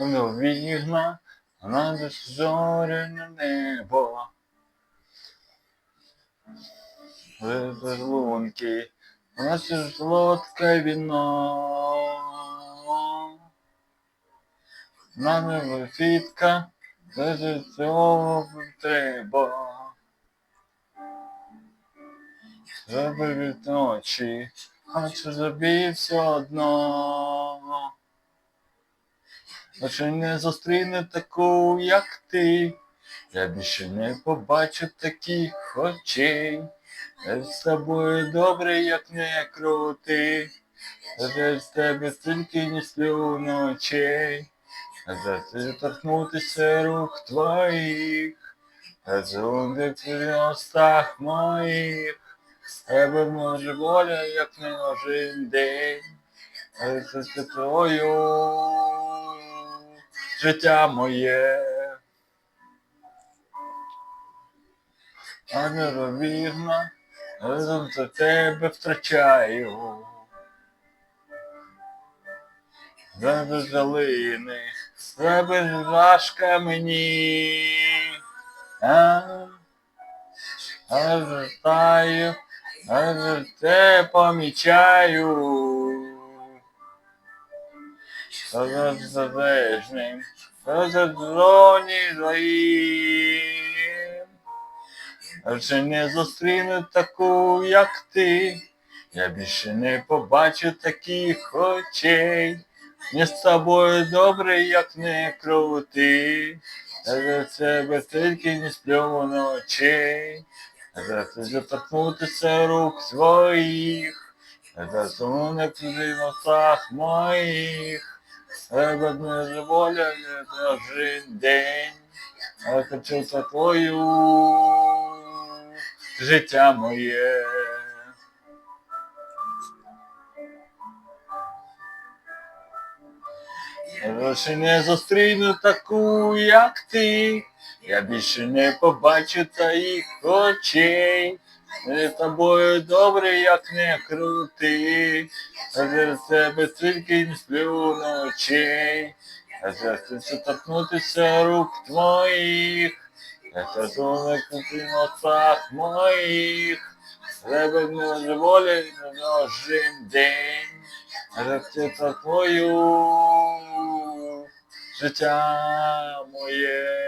Вігна, вона зоряне небо. Виберлунки, вона ще солодке віно. Нами фітка, лежить цього треба. Заберіть ночі, а чи забій все одно. А чи не зустріне таку, як ти, я більше не побачу таких очей. Я з тобою добре, як не крути. Вже з тебе стільки не сплю ночей. За це торкнутися рук твоїх, а зуби в устах моїх. Тебе може воля, як не один день. А це з життя моє. А невірно, разом за тебе втрачаю. Забез залини, забез важка мені. А, а вертаю, а те помічаю. Залежним, за. Адже не зустріну таку, як ти. Я більше не побачу таких очей. Не з тобою добре, як не крути. За тебе тільки не сплю за це торкнутися рук твоїх. А за сунок в носах моїх. Воля не кожен день. Я хочу твою життя моє. Я більше не зустріну таку, як ти. Я більше не побачу твоїх очей. Не з тобою добре, як не крути. За себе тільки не сплю ночей. А за це торкнутися рук твоїх. Это зонок в носах моїх. Тебе не на кожен день. А це твою життя моє.